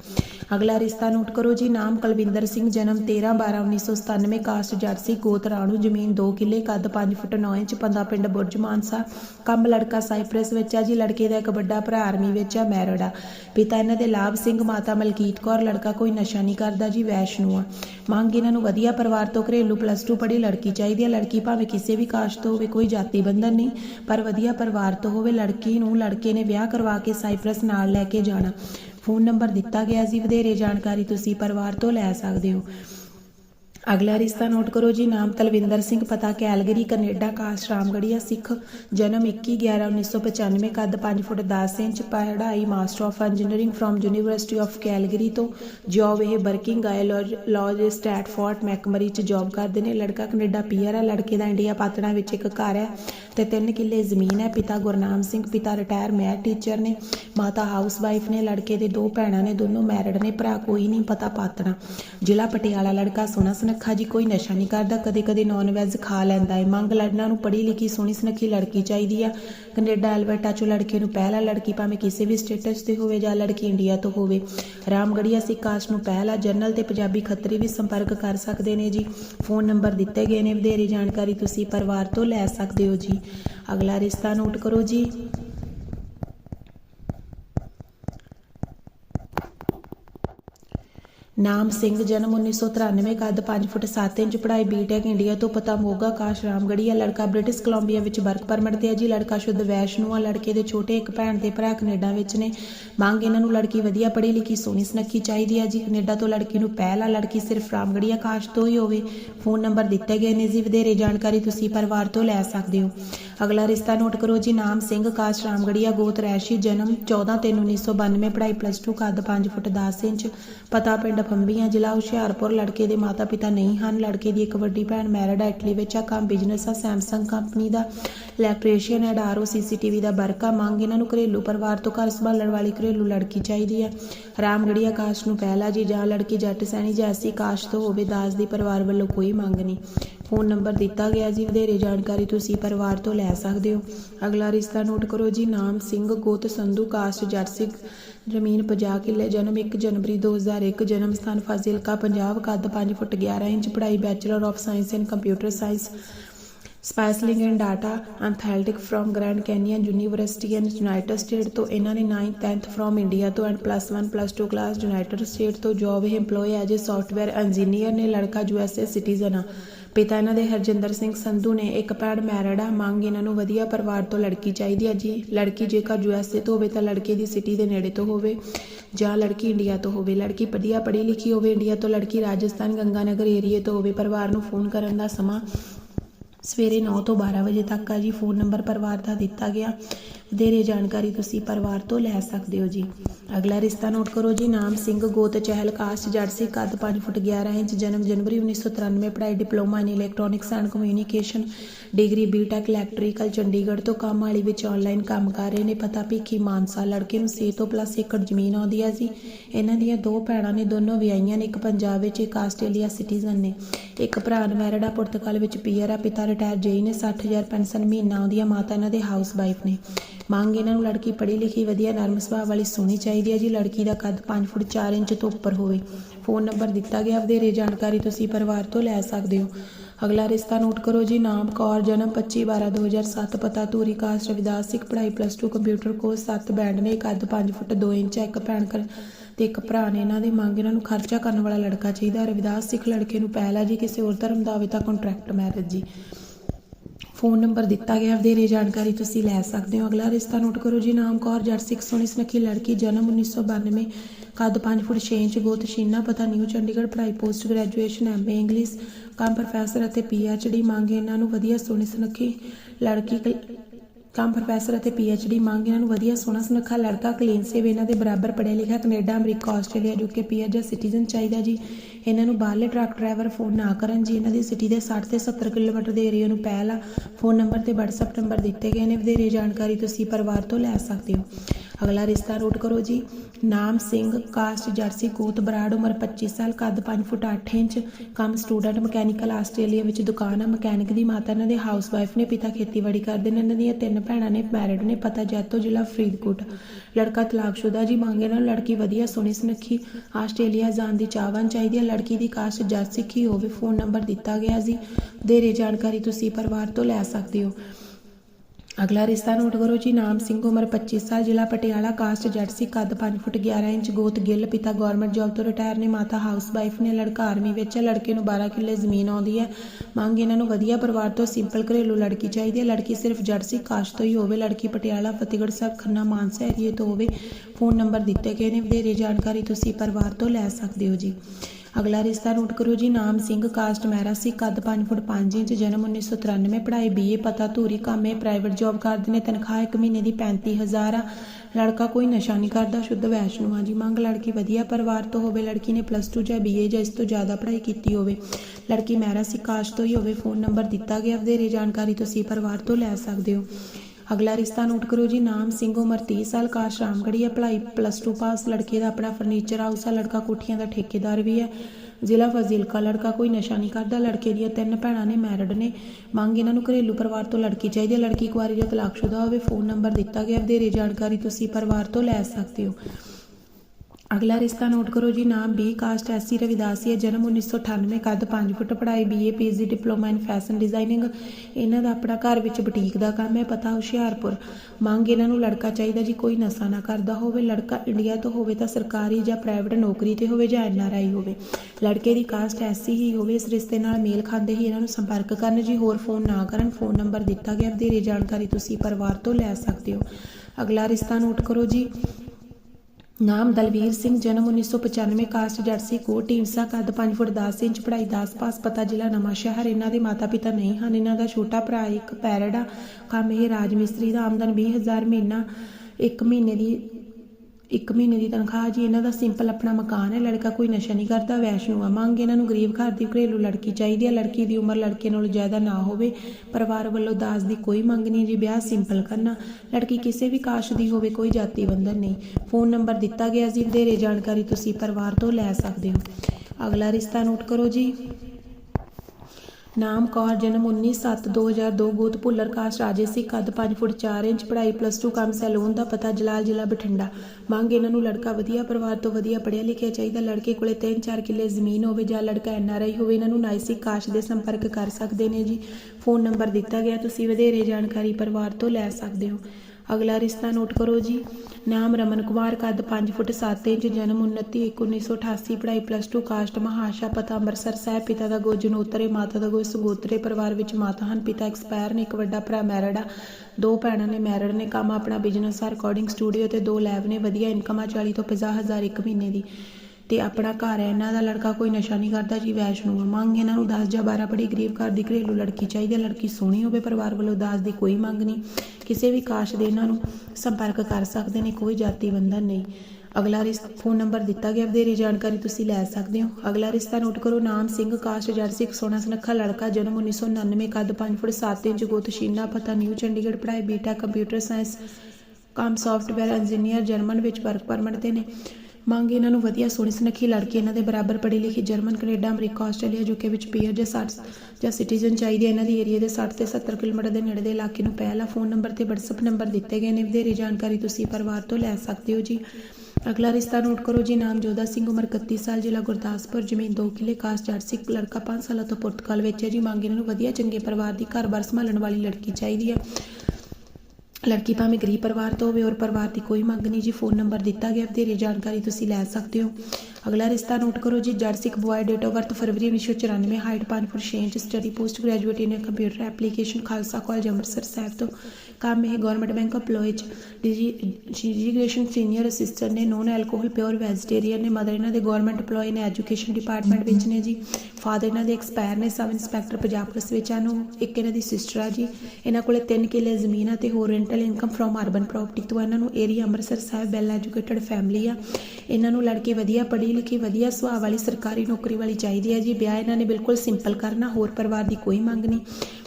ਅਗਲਾ ਰਿਸ਼ਤਾ ਨੋਟ ਕਰੋ ਜੀ, ਨਾਮ ਕੁਲਵਿੰਦਰ ਸਿੰਘ, ਜਨਮ 13 12 1997 ਕਾਸਟ ਜਰਸੀ, ਗੋਤ ਰਾਣੂ, ਜ਼ਮੀਨ 2 ਕਿੱਲੇ ਕੱਦ 5 ਫੁੱਟ 9 ਇੰਚ ਪੰਦਾ ਪਿੰਡ ਬੁਰਜ ਮਾਨਸਾ। ਕੰਮ ਲੜਕਾ ਸਾਈਪ੍ਰੈਸ ਵਿੱਚ ਆ ਜੀ, ਲੜਕੇ ਦਾ ਇੱਕ ਵੱਡਾ ਭਰਾ ਆਰਮੀ ਵਿੱਚ ਆ ਮੈਰਿਡ ਆ ਪਿਤਾ ਇਹਨਾਂ ਦੇ ਲਾਭ ਸਿੰਘ, ਮਾਤਾ ਮਲਕੀਤ ਕੌਰ, ਲੜਕਾ ਕੋਈ ਨਸ਼ਾ ਨਹੀਂ ਕਰਦਾ ਜੀ, ਵੈਸ਼ਨੂ ਆ। ਮੰਗ ਇਹਨਾਂ ਨੂੰ ਵਧੀਆ ਪਰਿਵਾਰ ਤੋਂ ਘਰੇਲੂ ਪਲੱਸ 2 ਪੜ੍ਹੀ ਲੜਕੀ ਚਾਹੀਦੀ ਹੈ ਲੜਕੀ ਭਾਵੇਂ ਕਿਸੇ ਵੀ ਕਾਸ਼ ਤੋਂ ਹੋਵੇ, ਕੋਈ ਜਾਤੀ ਬੰਧਨ ਨਹੀਂ, ਪਰ ਵਧੀਆ ਪਰਿਵਾਰ ਤੋਂ ਹੋਵੇ, ਲੜਕੀ ਨੂੰ ਲੜਕੇ ਨੇ ਵਿਆਹ ਕਰਵਾ ਕੇ ਸਾਈਪ੍ਰਸ ਨਾਲ ਲੈ ਕੇ ਜਾਣਾ। ਫੋਨ ਨੰਬਰ ਦਿੱਤਾ ਗਿਆ ਸੀ ਵਧੇਰੇ ਜਾਣਕਾਰੀ ਤੁਸੀਂ ਪਰਿਵਾਰ ਤੋਂ ਲੈ ਸਕਦੇ ਹੋ। ਅਗਲਾ ਰਿਸ਼ਤਾ ਨੋਟ ਕਰੋ ਜੀ, ਨਾਮ ਤਲਵਿੰਦਰ ਸਿੰਘ, ਪਤਾ Calgary, Canada, caste Ramgarhia Sikh, ਜਨਮ 21/11/1995 ਕੱਦ 5 ਫੁੱਟ 10 ਇੰਚ, ਪੜ੍ਹਾਈ master of engineering from university of Calgary ਤੋਂ, ਜੌਬ ਇਹ ਵਰਕਿੰਗ ਗਾਇਲੋਜ ਸਟੈਟਫੋਰਟ ਮੈਕਮਰੀ ਚ ਜੌਬ ਕਰਦੇ ਨੇ, ਲੜਕਾ ਕੈਨੇਡਾ ਪੀਆਰ ਹੈ, ਲੜਕੇ ਦਾ ਇੰਡੀਆ ਪਾਤਣਾ ਵਿੱਚ ਇੱਕ ਘਰ ਹੈ ਤੇ 3 ਕਿੱਲੇ ਜ਼ਮੀਨ ਹੈ, ਪਿਤਾ ਗੁਰਨਾਮ ਸਿੰਘ, ਪਿਤਾ ਰਿਟਾਇਰ ਮੈਥ ਟੀਚਰ ਨੇ, ਮਾਤਾ ਹਾਊਸ ਵਾਈਫ ਨੇ, ਲੜਕੇ ਦੇ ਦੋ ਭੈਣਾਂ ਨੇ, ਦੋਨੋਂ ਮੈਰਿਡ ਨੇ, ਭਰਾ ਕੋਈ ਨਹੀਂ, ਪਤਾ ਪਾਤਣਾ ਜ਼ਿਲ੍ਹਾ ਪਟਿਆਲਾ, ਲੜਕਾ ਸੋਹਣਾ ਸੁਨੱਖਾ ਜੀ ਕੋਈ ਨਸ਼ਾ ਨਹੀਂ ਕਰਦਾ ਕਦੇ ਕਦੇ ਨੌਨ ਵੈਜ ਖਾ ਲੈਂਦਾ ਹੈ ਮੰਗ ਲੜਨਾ ਨੂੰ ਪੜ੍ਹੀ ਲਿਖੀ ਸੋਹਣੀ ਸੁਨੱਖੀ ਲੜਕੀ ਚਾਹੀਦੀ ਆ। ਕੈਨੇਡਾ ਐਲਬਰਟਾ ਚੋਂ ਲੜਕੇ ਨੂੰ ਪਹਿਲਾ ਲੜਕੀ ਭਾਵੇਂ ਕਿਸੇ ਵੀ ਸਟੇਟਸ ਤੇ ਹੋਵੇ ਜਾਂ ਲੜਕੀ ਇੰਡੀਆ ਤੋਂ ਹੋਵੇ। ਰਾਮਗੜੀਆ ਸਿੱਖ ਕਾਸਟ ਨੂੰ ਪਹਿਲਾ ਜਨਰਲ ਤੇ ਪੰਜਾਬੀ ਖੱਤਰੀ ਵੀ ਸੰਪਰਕ ਕਰ ਸਕਦੇ ਨੇ ਜੀ। ਫੋਨ ਨੰਬਰ ਦਿੱਤੇ ਗਏ ਨੇ, ਵਧੇਰੇ ਜਾਣਕਾਰੀ ਤੁਸੀਂ ਪਰਿਵਾਰ ਤੋਂ ਲੈ ਸਕਦੇ ਹੋ ਜੀ। ਅਗਲਾ ਰਿਸ਼ਤਾ ਨੋਟ ਕਰੋ ਜੀ। ਨਾਮ ਸਿੰਘ, ਜਨਮ 1993 ਕੱਦ 5 ਫੁੱਟ 7 ਇੰਚ, ਪੜ੍ਹਾਈ ਬੀਟੈਕ ਇੰਡੀਆ ਤੋਂ ਪਤਾ ਮੋਗਾ, ਕਾਸ਼ ਰਾਮਗੜੀਆ ਲੜਕਾ ਬ੍ਰਿਟਿਸ਼ ਕੋਲੰਬੀਆ ਵਿੱਚ ਵਰਕ ਪਰਮਿਟ ਤੇ ਹੈ ਜੀ, ਲੜਕਾ ਸ਼ੁੱਧ ਵੈਸ਼ਨੂ ਆ, ਲੜਕੇ ਦੇ ਛੋਟੇ ਇੱਕ ਭੈਣ ਤੇ ਭਰਾ ਕੈਨੇਡਾ ਵਿੱਚ ਨੇ। ਮੰਗ ਇਹਨਾਂ ਨੂੰ ਲੜਕੀ ਵਧੀਆ ਪੜ੍ਹੀ ਲਿਖੀ, ਸੋਹਣੀ ਸੁਨੱਖੀ ਚਾਹੀਦੀ ਹੈ ਜੀ। ਕੈਨੇਡਾ ਤੋਂ ਲੜਕੀ ਨੂੰ ਪਹਿਲ ਆ ਲੜਕੀ ਸਿਰਫ ਰਾਮਗੜੀਆ ਕਾਸ਼ ਤੋਂ ਹੀ ਹੋਵੇ। ਫੋਨ ਨੰਬਰ ਦਿੱਤੇ ਗਏ ਨੇ ਜੀ, ਵਧੇਰੇ ਜਾਣਕਾਰੀ ਤੁਸੀਂ ਪਰਿਵਾਰ ਤੋਂ ਲੈ ਸਕਦੇ ਹੋ। ਅਗਲਾ ਰਿਸ਼ਤਾ ਨੋਟ ਕਰੋ ਜੀ, ਨਾਮ ਸਿੰਘ, ਕਾਸ਼ ਰਾਮਗੜੀਆ ਗੋਤ, ਰੈਸ਼ੀ, ਜਨਮ 14 3 1992 ਪੜ੍ਹਾਈ ਪਲੱਸ 2 ਕੱਦ 5 ਫੁੱਟ 10 ਇੰਚ, ਪਤਾ ਪਿੰਡ ਫੰਬੀਆਂ ਜ਼ਿਲ੍ਹਾ ਹੁਸ਼ਿਆਰਪੁਰ ਲੜਕੇ ਦੇ ਮਾਤਾ ਪਿਤਾ ਨਹੀਂ ਹਨ। ਲੜਕੇ ਦੀ ਇੱਕ ਵੱਡੀ ਭੈਣ ਮੈਰਿਡ ਹੈ ਇਟਲੀ ਵਿੱਚ ਆ। ਕੰਮ ਬਿਜ਼ਨਸ ਆ। ਸੈਮਸੰਗ ਕੰਪਨੀ ਦਾ ਇਲੈਕਟ੍ਰੀਸ਼ੀਅਨ ਹੈ। ਡਾਰੋ ਸੀਸੀਟੀਵੀ ਦਾ ਵਰਕਾ। ਮੰਗ ਇਹਨਾਂ ਨੂੰ ਘਰੇਲੂ ਪਰਿਵਾਰ ਤੋਂ ਘਰ ਸੰਭਾਲਣ ਵਾਲੀ ਘਰੇਲੂ ਲੜਕੀ ਚਾਹੀਦੀ ਹੈ। ਰਾਮਗੜੀ ਆਕਾਸ਼ ਨੂੰ ਪਹਿਲਾ ਜੀ। ਜਾਂ ਲੜਕੀ ਜੱਟ ਸੈਣੀ ਜੈਸੀ। ਕਾਸ਼ ਤੋਂ ਹੋਵੇ ਦਾਸ ਦੀ ਪਰਿਵਾਰ ਵੱਲੋਂ ਕੋਈ ਮੰਗ ਨਹੀਂ। ਫੋਨ ਨੰਬਰ ਦਿੱਤਾ ਗਿਆ ਜੀ। ਵਧੇਰੇ ਜਾਣਕਾਰੀ ਤੁਸੀਂ ਪਰਿਵਾਰ ਤੋਂ ਲੈ ਸਕਦੇ ਹੋ। ਅਗਲਾ ਰਿਸ਼ਤਾ ਨੋਟ ਕਰੋ ਜੀ। ਨਾਮ ਸਿੰਘ, ਗੋਤ ਸੰਧੂ, ਕਾਸਟ ਜੱਟ ਸਿੱਖ ਜ਼ਮੀਨ 50 ਕਿੱਲੇ, ਜਨਮ 1 ਜਨਵਰੀ 2001 ਜਨਮ ਸਥਾਨ ਫਾਜ਼ਿਲਕਾ, ਪੰਜਾਬ, ਕੱਦ 5 ਫੁੱਟ 11 ਇੰਚ, ਪੜ੍ਹਾਈ bachelor of science in computer science. Specialising and data analytics from Grand Canyon University and United State ਤੋਂ ਇਹਨਾਂ ਨੇ 9th 10th ਫਰੋਮ ਇੰਡੀਆ ਤੋਂ and plus 1 plus 2 class United State ਤੋਂ ਜੌਬ ਇਹ EMPLOYE as a software engineer ਨੇ। ਲੜਕਾ USA citizen ਆ। ਪਿਤਾ ਇਹਨਾਂ ਦੇ ਹਰਜਿੰਦਰ ਸਿੰਘ ਸੰਧੂ ਨੇ ਇੱਕ ਭੈਣ ਮੈਰਿਡ ਆ ਮੰਗ ਇਹਨਾਂ ਨੂੰ ਵਧੀਆ ਪਰਿਵਾਰ ਤੋਂ ਲੜਕੀ ਚਾਹੀਦੀ ਆ ਜੀ ਲੜਕੀ ਜੇਕਰ ਯੂਐਸਏ ਤੋਂ ਹੋਵੇ ਤਾਂ ਲੜਕੇ ਦੀ ਸਿਟੀ ਦੇ ਨੇੜੇ ਤੋਂ ਹੋਵੇ ਜਾਂ ਲੜਕੀ ਇੰਡੀਆ ਤੋਂ ਹੋਵੇ। ਲੜਕੀ ਵਧੀਆ ਪੜ੍ਹੀ ਲਿਖੀ ਹੋਵੇ, ਇੰਡੀਆ ਤੋਂ ਲੜਕੀ ਰਾਜਸਥਾਨ ਗੰਗਾਨਗਰ ਏਰੀਏ ਤੋਂ ਹੋਵੇ, ਪਰਿਵਾਰ ਨੂੰ ਫੋਨ ਕਰਨ ਦਾ ਸਮਾਂ ਸਵੇਰੇ 9 ਤੋਂ 12 ਵਜੇ ਤੱਕ ਆ ਜੀ। ਫੋਨ ਨੰਬਰ ਪਰਿਵਾਰ ਦਾ ਦਿੱਤਾ ਗਿਆ। ਵਧੇਰੇ ਜਾਣਕਾਰੀ ਤੁਸੀਂ ਪਰਿਵਾਰ ਤੋਂ ਲੈ ਸਕਦੇ ਹੋ ਜੀ। ਅਗਲਾ ਰਿਸ਼ਤਾ ਨੋਟ ਕਰੋ ਜੀ, ਨਾਮ ਸਿੰਘ, ਗੋਤ, ਚਹਿਲ ਕਾਸਟ ਜਰਸੀ, ਕੱਦ 5 ਫੁੱਟ 11 ਇੰਚ, ਜਨਮ ਜਨਵਰੀ 1993 ਪੜ੍ਹਾਈ, diploma in electronics and communication, degree BTech electrical Chandigarh ਤੋਂ ਕੰਮ ਵਾਲੀ ਵਿੱਚ ਆਨਲਾਈਨ ਕੰਮ ਕਰ ਰਹੇ ਨੇ। ਪਤਾ ਭੀਖੀ ਮਾਨਸਾ ਲੜਕੇ ਨੂੰ 6 ਤੋਂ ਪਲੱਸ ਏਕੜ ਜ਼ਮੀਨ ਆਉਂਦੀ ਆ ਜੀ। ਇਹਨਾਂ ਦੀਆਂ ਦੋ ਭੈਣਾਂ ਨੇ, ਦੋਨੋਂ ਵਿਆਹੀਆਂ ਨੇ, ਇੱਕ ਪੰਜਾਬ ਵਿੱਚ, ਇੱਕ ਆਸਟ੍ਰੇਲੀਆ ਸਿਟੀਜ਼ਨ ਨੇ। ਇੱਕ ਭਰਾ ਅਨਮੈਰਿਡ ਪੁਰਤਗਾਲ ਵਿੱਚ ਪੀਆਰ ਆ, ਪਿਤਾ ਰਿਟਾਇਰ ਜੇਈ ਨੇ 60000 ਪੈਨਸ਼ਨ ਮਹੀਨਾ ਆਉਂਦੀ ਆ, ਮਾਤਾ ਇਹਨਾਂ ਦੇ ਹਾਊਸ ਵਾਈਫ ਨੇ। ਮੰਗ ਇਹਨਾਂ ਨੂੰ ਲੜਕੀ ਪੜ੍ਹੀ ਲਿਖੀ ਵਧੀਆ, ਨਰਮ ਸੁਭਾਅ ਵਾਲੀ ਸੋਹਣੀ ਚਾਹੀਦੀ ਹੈ ਜੀ। ਲੜਕੀ ਦਾ ਕੱਦ 5 ਫੁੱਟ 4 ਇੰਚ ਤੋਂ ਉੱਪਰ ਹੋਵੇ। ਫੋਨ ਨੰਬਰ ਦਿੱਤਾ ਗਿਆ, ਵਧੇਰੇ ਜਾਣਕਾਰੀ ਤੁਸੀਂ ਪਰਿਵਾਰ ਤੋਂ ਲੈ ਸਕਦੇ ਹੋ। ਅਗਲਾ ਰਿਸ਼ਤਾ ਨੋਟ ਕਰੋ ਜੀ, ਨਾਮ, ਕੌਰ, ਜਨਮ 25 12 2007 ਪਤਾ, ਧੂਰੀ, ਕਾਸਟ ਰਵਿਦਾਸ ਸਿੱਖ ਪੜ੍ਹਾਈ ਪਲੱਸ 2 ਕੰਪਿਊਟਰ ਕੋਰਸ 7 ਬੈਂਡ ਨੇ, ਕੱਦ 5 ਫੁੱਟ 2 ਇੰਚ ਹੈ, ਇੱਕ ਭੈਣ ਕਰ ਤੇ ਇੱਕ ਭਰਾ ਨੇ। ਇਹਨਾਂ ਦੇ ਮੰਗ ਇਹਨਾਂ ਨੂੰ ਖਰਚਾ ਕਰਨ ਵਾਲਾ ਲੜਕਾ ਚਾਹੀਦਾ। ਰਵਿਦਾਸ ਸਿੱਖ ਲੜਕੇ ਨੂੰ ਪਹਿਲਾ ਜੀ, ਕਿਸੇ ਹੋਰ ਧਰਮ ਦਾ ਹੋਵੇ ਤਾਂ ਕੰਟਰੈਕਟ ਮੈਰਿਜ ਜੀ। ਫੋਨ ਨੰਬਰ ਦਿੱਤਾ ਗਿਆ, ਵਧੇਰੇ ਜਾਣਕਾਰੀ ਤੁਸੀਂ ਲੈ ਸਕਦੇ ਹੋ। ਅਗਲਾ ਰਿਸ਼ਤਾ ਨੋਟ ਕਰੋ ਜੀ, ਨਾਮ ਕੌਰ ਜੱਟ ਸਿੱਖ, ਸੋਹਣੀ ਸੁਨੱਖੀ ਲੜਕੀ, ਜਨਮ 1992 ਕੱਦ 5 ਫੁੱਟ 6 ਇੰਚ, ਗੋਤ ਸ਼ੀਨਾ ਪਤਾ ਨਿਊ ਚੰਡੀਗੜ੍ਹ ਪੜ੍ਹਾਈ ਪੋਸਟ ਗ੍ਰੈਜੂਏਸ਼ਨ ਐਮਏ ਇੰਗਲਿਸ਼, ਕੰਮ ਪ੍ਰੋਫੈਸਰ ਅਤੇ ਪੀਐਚਡੀ ਮੰਗ ਇਹਨਾਂ ਨੂੰ ਵਧੀਆ ਸੋਹਣੀ ਸੁਨੱਖੀ ਲੜਕੀ ਕ- ਕੰਮ ਪ੍ਰੋਫੈਸਰ ਅਤੇ ਪੀਐਚਡੀ ਮੰਗ ਇਹਨਾਂ ਨੂੰ ਵਧੀਆ ਸੋਹਣਾ ਸੁਨੱਖਾ ਲੜਕਾ, ਕਲੀਨ ਸੇਵ, ਇਹਨਾਂ ਦੇ ਬਰਾਬਰ ਪੜ੍ਹਿਆ ਲਿਖਿਆ, Canada, America, Australia UK PR ਜਾਂ ਸਿਟੀਜ਼ਨ ਚਾਹੀਦਾ ਜੀ। ਇਹਨਾਂ ਨੂੰ ਬਾਹਰਲੇ ਟਰੱਕ ਡਰਾਈਵਰ ਫੋਨ ਨਾ ਕਰਨ ਜੀ। ਇਹਨਾਂ ਦੀ ਸਿਟੀ ਦੇ 60 ਤੇ 70 ਕਿਲੋਮੀਟਰ ਦੇ ਏਰੀਆ ਨੂੰ ਪਹਿਲ ਆ ਫੋਨ ਨੰਬਰ ਤੇ WhatsApp ਨੰਬਰ ਦਿੱਤੇ ਗਏ ਨੇ। ਵਧੇਰੇ ਜਾਣਕਾਰੀ ਤੁਸੀਂ ਪਰਿਵਾਰ ਤੋਂ ਲੈ ਸਕਦੇ ਹੋ। ਅਗਲਾ ਰਿਸ਼ਤਾ ਨੋਟ ਕਰੋ ਜੀ। ਨਾਮ ਸਿੰਘ, ਕਾਸਟ ਜਰਸੀ ਕੂਤ, ਬਰਾੜ ਉਮਰ 25 ਸਾਲ, ਕੱਦ 5 ਫੁੱਟ 8 ਇੰਚ, ਕੰਮ ਸਟੂਡੈਂਟ, ਮਕੈਨੀਕਲ ਆਸਟ੍ਰੇਲੀਆ ਵਿੱਚ ਦੁਕਾਨ ਆ। ਮਕੈਨਿਕ ਦੀ ਮਾਤਾ ਇਹਨਾਂ ਦੇ ਹਾਊਸ ਵਾਈਫ ਨੇ, ਪਿਤਾ ਖੇਤੀਬਾੜੀ ਕਰਦੇ ਨੇ ਇਹਨਾਂ ਦੀਆਂ। ਤਿੰਨ ਭੈਣਾਂ ਨੇ, ਮੈਰਿਡ ਨੇ, ਪਤਾ ਜੈਤੋ ਜ਼ਿਲ੍ਹਾ ਫਰੀਦਕੋਟ। ਲੜਕਾ ਤਲਾਕਸ਼ੁਦਾ ਜੀ, ਮੰਗੇ ਨਾਲ ਲੜਕੀ ਵਧੀਆ, ਸੋਹਣੀ, ਸੁਨੱਖੀ, ਆਸਟ੍ਰੇਲੀਆ ਜਾਣ ਦੀ ਚਾਹਵਾਨ ਚਾਹੀਦੀ ਹੈ ਲੜਕੀ ਦੀ ਕਾਸਟ ਜਰਸੀ ਜਰਸਿੱਖੀ ਹੋਵੇ ਫੋਨ ਨੰਬਰ ਦਿੱਤਾ ਗਿਆ ਜੀ। ਵਧੇਰੇ ਜਾਣਕਾਰੀ ਤੁਸੀਂ ਪਰਿਵਾਰ ਤੋਂ ਲੈ ਸਕਦੇ ਹੋ। ਅਗਲਾ ਰਿਸ਼ਤਾ ਨੋਟ ਕਰੋ ਜੀ, ਨਾਮ ਸਿੰਘ, ਉਮਰ 25 ਸਾਲ, ਜ਼ਿਲ੍ਹਾ ਪਟਿਆਲਾ, ਕਾਸਟ ਜੱਟਸੀ ਕੱਦ 5 ਫੁੱਟ 11 ਇੰਚ, ਗੋਤ ਗਿੱਲ, ਪਿਤਾ ਗਵਰਨਮੈਂਟ ਜੌਬ ਤੋਂ ਰਿਟਾਇਰ ਨੇ, ਮਾਤਾ ਹਾਊਸ ਵਾਈਫ ਨੇ, ਲੜਕਾ ਆਰਮੀ ਵਿੱਚ ਹੈ, ਲੜਕੇ ਨੂੰ 12 ਕਿੱਲੇ ਜ਼ਮੀਨ ਆਉਂਦੀ ਹੈ। ਮੰਗ ਇਹਨਾਂ ਨੂੰ ਵਧੀਆ ਪਰਿਵਾਰ ਤੋਂ, ਸਿੰਪਲ ਘਰੇਲੂ ਲੜਕੀ ਚਾਹੀਦੀ ਹੈ। ਲੜਕੀ ਸਿਰਫ ਜੱਟਸੀ ਕਾਸਟ ਤੋਂ ਹੀ ਹੋਵੇ, ਲੜਕੀ ਪਟਿਆਲਾ, ਫਤਿਹਗੜ੍ਹ ਸਾਹਿਬ, ਖੰਨਾ, ਮਾਨਸਾ ਏਰੀਏ ਤੋਂ ਹੋਵੇ, ਫੋਨ ਨੰਬਰ ਦਿੱਤੇ ਗਏ ਨੇ, ਵਧੇਰੇ ਜਾਣਕਾਰੀ ਤੁਸੀਂ ਪਰਿਵਾਰ ਤੋਂ ਲੈ ਸਕਦੇ ਹੋ ਜੀ। ਅਗਲਾ ਰਿਸ਼ਤਾ ਨੋਟ ਕਰੋ ਜੀ, ਨਾਮ ਸਿੰਘ, ਕਾਸਟ ਮਹਿਰਾ ਸੀ, ਕੱਦ 5 ਫੁੱਟ 5 ਇੰਚ, ਜਨਮ 1993 ਪੜ੍ਹਾਈ ਬੀਏ ਪਤਾ ਧੂਰੀ ਕਾਮੇ ਪ੍ਰਾਈਵੇਟ ਜੌਬ ਕਰਦੇ ਨੇ, ਤਨਖਾਹ ਇੱਕ ਮਹੀਨੇ ਦੀ 35000 ਆ। ਲੜਕਾ ਕੋਈ ਨਸ਼ਾ ਨਹੀਂ ਕਰਦਾ, ਸ਼ੁੱਧ ਵੈਸ਼ਨੂ ਆ ਜੀ। ਮੰਗ ਲੜਕੀ ਵਧੀਆ ਪਰਿਵਾਰ ਤੋਂ ਹੋਵੇ, ਲੜਕੀ ਨੇ ਪਲੱਸ 2 ਜਾਂ ਬੀਏ ਜਾਂ ਇਸ ਤੋਂ ਜ਼ਿਆਦਾ ਪੜ੍ਹਾਈ ਕੀਤੀ ਹੋਵੇ। ਲੜਕੀ ਮਹਿਰਾ ਸੀ, ਕਾਸਟ ਤੋਂ ਹੀ ਹੋਵੇ ਫੋਨ ਨੰਬਰ ਦਿੱਤਾ ਗਿਆ, ਵਧੇਰੇ ਜਾਣਕਾਰੀ ਤੁਸੀਂ ਪਰਿਵਾਰ ਤੋਂ ਲੈ ਸਕਦੇ ਹੋ। ਅਗਲਾ ਰਿਸ਼ਤਾ ਨੋਟ ਕਰੋ ਜੀ, ਨਾਮ, ਸਿੰਘ, ਉਮਰ 30 ਸਾਲ, ਕਾਸ਼ ਰਾਮਗੜੀ ਹੈ ਪੜ੍ਹਾਈ ਪਲੱਸ 2 ਪਾਸ, ਲੜਕੇ ਦਾ ਆਪਣਾ ਫਰਨੀਚਰ ਹਾਊਸ ਹੈ ਲੜਕਾ ਕੋਠੀਆਂ ਦਾ ਠੇਕੇਦਾਰ ਵੀ ਹੈ ਜ਼ਿਲ੍ਹਾ ਫਜ਼ਿਲਕਾ, ਲੜਕਾ ਕੋਈ ਨਸ਼ਾ ਨਹੀਂ ਕਰਦਾ, ਲੜਕੇ ਦੀਆਂ ਤਿੰਨ ਭੈਣਾਂ ਨੇ ਮੈਰਿਡ ਨੇ। ਮੰਗ ਇਹਨਾਂ ਨੂੰ ਘਰੇਲੂ ਪਰਿਵਾਰ ਤੋਂ ਲੜਕੀ ਚਾਹੀਦੀ ਹੈ ਲੜਕੀ ਕੁਆਰੀ ਜਾਂ ਤਲਾਕਸ਼ੁਦਾ ਹੋਵੇ ਫੋਨ ਨੰਬਰ ਦਿੱਤਾ ਗਿਆ। ਵਧੇਰੇ ਜਾਣਕਾਰੀ ਤੁਸੀਂ ਪਰਿਵਾਰ ਤੋਂ ਲੈ ਸਕਦੇ ਹੋ। ਅਗਲਾ ਰਿਸ਼ਤਾ ਨੋਟ ਕਰੋ ਜੀ ਨਾਮ ਬੀ ਕਾਸਟ ਐਸੀ ਰਵਿਦਾਸੀ ਹੈ, ਜਨਮ 1998 ਕੱਦ 5 ਫੁੱਟ ਪੜ੍ਹਾਈ BA PG diploma in fashion designing ਇਹਨਾਂ ਦਾ ਆਪਣਾ ਘਰ ਵਿੱਚ ਬੁਟੀਕ ਦਾ ਕੰਮ ਹੈ, ਪਤਾ ਹੁਸ਼ਿਆਰਪੁਰ। ਮੰਗ ਇਹਨਾਂ ਨੂੰ ਲੜਕਾ ਚਾਹੀਦਾ ਜੀ, ਕੋਈ ਨਸ਼ਾ ਨਾ ਕਰਦਾ ਹੋਵੇ, ਲੜਕਾ ਇੰਡੀਆ ਤੋਂ ਹੋਵੇ ਤਾਂ ਸਰਕਾਰੀ ਜਾਂ ਪ੍ਰਾਈਵੇਟ ਨੌਕਰੀ ਤੇ ਹੋਵੇ ਜਾਂ ਐਨਆਰਆਈ ਹੋਵੇ। ਲੜਕੇ ਦੀ ਕਾਸਟ ਐਸੀ ਹੀ ਹੋਵੇ, ਇਸ ਰਿਸ਼ਤੇ ਨਾਲ ਮੇਲ ਖਾਂਦੇ ਹੀ ਇਹਨਾਂ ਨੂੰ ਸੰਪਰਕ ਕਰਨ ਜੀ, ਹੋਰ ਫੋਨ ਨਾ ਕਰਨ, ਫੋਨ ਨੰਬਰ ਦਿੱਤਾ ਗਿਆ, ਵਧੇਰੇ ਜਾਣਕਾਰੀ ਤੁਸੀਂ ਪਰਿਵਾਰ ਤੋਂ ਲੈ ਸਕਦੇ ਹੋ। ਅਗਲਾ ਰਿਸ਼ਤਾ ਨੋਟ ਕਰੋ ਜੀ ਨਾਮ ਦਲਵੀਰ ਸਿੰਘ, ਜਨਮ 1995 ਕਾਸਟ ਜਰਸੀ ਕੋ ਢੀਂਸਾ ਕੱਦ 5 ਫੁੱਟ 10 ਇੰਚ, ਪੜ੍ਹਾਈ 10 ਪਾਸ, ਪਤਾ ਜ਼ਿਲ੍ਹਾ ਨਵਾਂਸ਼ਹਿਰ ਇਹਨਾਂ ਦੇ ਮਾਤਾ ਪਿਤਾ ਨਹੀਂ ਹਨ। ਇਹਨਾਂ ਦਾ ਛੋਟਾ ਭਰਾ ਇੱਕ ਪੈਰੜਾ ਕੰਮ ਇਹ ਰਾਜ ਮਿਸਤਰੀ ਦਾ ਆਮਦਨ 20000 ਮਹੀਨਾ, ਇੱਕ ਮਹੀਨੇ ਦੀ ਇੱਕ ਮਹੀਨੇ ਦੀ ਤਨਖਾਹ ਜੀ, ਇਹਨਾਂ ਦਾ ਸਿੰਪਲ ਆਪਣਾ ਮਕਾਨ ਹੈ, ਲੜਕਾ ਕੋਈ ਨਸ਼ਾ ਨਹੀਂ ਕਰਦਾ, ਵੈਸ਼ਨੂ ਆ। ਮੰਗ ਇਹਨਾਂ ਨੂੰ ਗਰੀਬ ਘਰ ਦੀ ਘਰੇਲੂ ਲੜਕੀ ਚਾਹੀਦੀ ਹੈ, ਲੜਕੀ ਦੀ ਉਮਰ ਲੜਕੇ ਨਾਲੋਂ ਜ਼ਿਆਦਾ ਨਾ ਹੋਵੇ। ਪਰਿਵਾਰ ਵੱਲੋਂ ਦਾਜ ਦੀ ਕੋਈ ਮੰਗ ਨਹੀਂ ਜੀ, ਵਿਆਹ ਸਿੰਪਲ ਕਰਨਾ। ਲੜਕੀ ਕਿਸੇ ਵੀ ਕਾਸ਼ ਦੀ ਹੋਵੇ, ਕੋਈ ਜਾਤੀ ਬੰਧਨ ਨਹੀਂ। ਫੋਨ ਨੰਬਰ ਦਿੱਤਾ ਗਿਆ ਜੀ, ਵਧੇਰੇ ਜਾਣਕਾਰੀ ਤੁਸੀਂ ਪਰਿਵਾਰ ਤੋਂ ਲੈ ਸਕਦੇ ਹੋ। ਅਗਲਾ ਰਿਸ਼ਤਾ ਨੋਟ ਕਰੋ ਜੀ। ਨਾਮ ਕੌਰ, ਜਨਮ 19/7/2002 ਗੋਤ ਭੁੱਲਰ ਕਾਸਟ ਰਾਜੇਸੀ ਕੱਦ 5 ਫੁੱਟ 4 ਇੰਚ, ਪੜ੍ਹਾਈ ਪਲੱਸ 2 ਕੰਮ ਸੈਲੂਨ ਦਾ ਪਤਾ, ਜਲਾਲ ਜ਼ਿਲ੍ਹਾ ਬਠਿੰਡਾ। ਮੰਗ ਇਹਨਾਂ ਨੂੰ ਲੜਕਾ ਵਧੀਆ ਪਰਿਵਾਰ ਤੋਂ ਵਧੀਆ ਪੜ੍ਹਿਆ ਲਿਖਿਆ ਚਾਹੀਦਾ, ਲੜਕੇ ਕੋਲੇ 3-4 ਕਿੱਲੇ ਜ਼ਮੀਨ ਹੋਵੇ ਜਾਂ ਲੜਕਾ ਐਨਆਰਆਈ ਹੋਵੇ, ਇਹਨਾਂ ਨੂੰ ਨਾਈਸੀ ਕਾਸ਼ ਦੇ ਸੰਪਰਕ ਕਰ ਸਕਦੇ ਨੇ ਜੀ। ਫੋਨ ਨੰਬਰ ਦਿੱਤਾ ਗਿਆ, ਤੁਸੀਂ ਵਧੇਰੇ ਜਾਣਕਾਰੀ ਪਰਿਵਾਰ ਤੋਂ ਲੈ ਸਕਦੇ ਹੋ। ਅਗਲਾ ਰਿਸ਼ਤਾ ਨੋਟ ਕਰੋ ਜੀ। ਨਾਮ ਰਮਨ ਕੁਮਾਰ, ਕੱਦ 5 ਫੁੱਟ 7 ਇੰਚ, ਜਨਮ 29 1988 ਪੜ੍ਹਾਈ ਪਲੱਸ 2 ਕਾਸਟ ਮਹਾਸ਼ਾ, ਪਤਾ ਅੰਮ੍ਰਿਤਸਰ ਸਾਹਿਬ, ਪਿਤਾ ਦਾ ਗੋ ਜਨੋਤਰੇ ਮਾਤਾ ਦਾ ਗੋ ਸਗੋਤਰੇ, ਪਰਿਵਾਰ ਵਿੱਚ ਮਾਤਾ ਹਨ, ਪਿਤਾ ਐਕਸਪਾਇਰ ਨੇ, ਇੱਕ ਵੱਡਾ ਭਰਾ ਮੈਰਿਡ ਆ, ਦੋ ਭੈਣਾਂ ਨੇ ਮੈਰਿਡ ਨੇ, ਕੰਮ ਆਪਣਾ ਬਿਜ਼ਨਸ ਆ ਰਿਕਾਰਡਿੰਗ ਸਟੂਡੀਓ ਤੇ ਦੋ ਲੈਬ ਨੇ, ਵਧੀਆ ਇਨਕਮ ਆ 40 ਤੋਂ 50 ਹਜ਼ਾਰ ਇੱਕ ਮਹੀਨੇ ਦੀ। ਤੇ ਆਪਣਾ ਘਰ ਹੈ ਇਹਨਾਂ ਦਾ ਲੜਕਾ ਕੋਈ ਨਸ਼ਾ ਨਹੀਂ ਕਰਦਾ ਜੀ, ਵੈਸ਼ਨੂ ਮੰਗ ਇਹਨਾਂ ਨੂੰ 10 ਜਾਂ 12 ਪੜ੍ਹੀ, ਗਰੀਬ ਘਰ ਦੀ ਘਰੇਲੂ ਲੜਕੀ ਚਾਹੀਦੀ ਹੈ ਲੜਕੀ ਸੋਹਣੀ ਹੋਵੇ, ਪਰਿਵਾਰ ਵੱਲੋਂ ਦਾਜ ਦੀ ਕੋਈ ਮੰਗ ਨਹੀਂ। ਕਿਸੇ ਵੀ ਕਾਸ਼ ਦੇ ਇਹਨਾਂ ਨੂੰ ਸੰਪਰਕ ਕਰ ਸਕਦੇ ਨੇ, ਕੋਈ ਜਾਤੀ ਬੰਧਨ ਨਹੀਂ। ਅਗਲਾ ਰਿਸ਼ਤਾ ਫੋਨ ਨੰਬਰ ਦਿੱਤਾ ਗਿਆ, ਵਧੇਰੇ ਜਾਣਕਾਰੀ ਤੁਸੀਂ ਲੈ ਸਕਦੇ ਹੋ। ਅਗਲਾ ਰਿਸ਼ਤਾ ਨੋਟ ਕਰੋ, ਨਾਮ, ਸਿੰਘ ਕਾਸਟ ਜਰਸੀ ਸੋਨਾ ਸੁਨੱਖਾ ਲੜਕਾ, ਜਨਮ 1999 ਕੱਦ 5 ਫੁੱਟ 7 ਇੰਚ, ਗੋਤ ਸ਼ੀਨਾ ਪਤਾ ਨਿਊ ਚੰਡੀਗੜ੍ਹ, ਪੜ੍ਹਾਈ ਬੀਟਾ ਕੰਪਿਊਟਰ ਸਾਇੰਸ ਕੰਮ ਸੌਫਟਵੇਅਰ ਇੰਜੀਨੀਅਰ ਜਰਮਨ, ਵਿੱਚ ਵਰਕ ਪਰਮਿਟ ਤੇ ਨੇ। ਮੰਗ ਇਹਨਾਂ ਨੂੰ ਵਧੀਆ ਸੋਹਣੀ ਸੁਨੱਖੀ ਲੜਕੀ ਇਹਨਾਂ ਦੇ ਬਰਾਬਰ ਪੜ੍ਹੀ ਲਿਖੀ German, Canada, America, Australia UK ਵਿੱਚ ਪੀਅਰ ਜਾਂ 60 ਜਾਂ ਸਿਟੀਜ਼ਨ ਚਾਹੀਦੇ ਇਹਨਾਂ ਦੀ ਏਰੀਆ ਦੇ 60 ਤੇ 70 ਕਿਲੋਮੀਟਰ ਦੇ ਨੇੜੇ ਦੇ ਇਲਾਕੇ ਨੂੰ ਪਹਿਲਾ ਫੋਨ ਨੰਬਰ ਤੇ WhatsApp ਨੰਬਰ ਦਿੱਤੇ ਗਏ ਨੇ। ਵਧੇਰੇ ਜਾਣਕਾਰੀ ਤੁਸੀਂ ਪਰਿਵਾਰ ਤੋਂ ਲੈ ਸਕਦੇ ਹੋ ਜੀ। ਅਗਲਾ ਰਿਸ਼ਤਾ ਨੋਟ ਕਰੋ ਜੀ। ਨਾਮ ਜੋਦਾ ਸਿੰਘ, ਉਮਰ 31 ਸਾਲ, ਜ਼ਿਲ੍ਹਾ ਗੁਰਦਾਸਪੁਰ, ਜ਼ਮੀਨ 2 ਕਿੱਲੇ ਕਾਸਟ ਜਰਸੀ ਲੜਕਾ 5 ਸਾਲਾਂ ਤੋਂ ਪੁਰਤਗਾਲ ਵਿੱਚ ਹੈ ਜੀ। ਮੰਗ ਇਹਨਾਂ ਨੂੰ ਵਧੀਆ ਚੰਗੇ ਪਰਿਵਾਰ ਦੀ ਘਰ-ਬਾਰ ਸੰਭਾਲਣ ਵਾਲੀ ਲੜਕੀ ਚਾਹੀਦੀ ਹੈ। ਲੜਕੀ ਭਾਵੇਂ ਗਰੀਬ ਪਰਿਵਾਰ ਤੋਂ ਹੋਵੇ ਔਰ ਪਰਿਵਾਰ ਦੀ ਕੋਈ ਮੰਗ ਨਹੀਂ ਜੀ। ਫੋਨ ਨੰਬਰ ਦਿੱਤਾ ਗਿਆ ਵਧੇਰੇ ਜਾਣਕਾਰੀ ਤੁਸੀਂ ਲੈ ਸਕਦੇ ਹੋ। ਅਗਲਾ ਰਿਸ਼ਤਾ ਨੋਟ ਕਰੋ ਜੀ Jatt Sikh boy date of birth February 1994 height 5 foot 6 inch study post graduate in computer application Khalsa college Amritsar Sahib ਤੋਂ ਕੰਮ ਇਹ ਗਵਰਨਮੈਂਟ ਬੈਂਕ EMPLOYE ਚ। ਡਿਜੀਗ੍ਰੇਸ਼ਨ ਸੀਨੀਅਰ ਅਸਿਸਟੈਂਟ ਨੇ ਨੋਨ ਐਲਕੋਹਲ ਪਿਓਰ ਵੈਜੀਟੇਰੀਅਨ ਨੇ mother ਇਹਨਾਂ ਦੇ government EMPLOYE ਨੇ education department ਵਿੱਚ ਨੇ ਜੀ। ਫਾਦਰ ਇਹਨਾਂ ਦੇ ਐਕਸਪਾਇਰ ਨੇ, ਸਬ ਇੰਸਪੈਕਟਰ ਪੰਜਾਬ ਪੁਲਿਸ ਵਿੱਚ ਹਨ ਉਹ ਇੱਕ ਇਹਨਾਂ ਦੀ ਸਿਸਟਰ ਆ ਜੀ। ਇਹਨਾਂ ਕੋਲੇ 3 ਕਿੱਲੇ ਜ਼ਮੀਨ ਆ ਤੇ ਹੋਰ rental income from urban property ਤੋਂ ਇਹਨਾਂ ਨੂੰ area Amritsar Sahib well educated family ਆ। ਇਹਨਾਂ ਨੂੰ ਲੜਕੀ ਵਧੀਆ ਪੜ੍ਹੀ ਲਿਖੀ ਵਧੀਆ ਸੁਭਾਅ ਵਾਲੀ ਸਰਕਾਰੀ ਨੌਕਰੀ ਵਾਲੀ ਚਾਹੀਦੀ ਹੈ ਜੀ। ਵਿਆਹ ਇਹਨਾਂ ਨੇ ਬਿਲਕੁਲ ਸਿੰਪਲ ਕਰਨਾ, ਹੋਰ ਪਰਿਵਾਰ ਦੀ ਕੋਈ ਮੰਗ ਨਹੀਂ।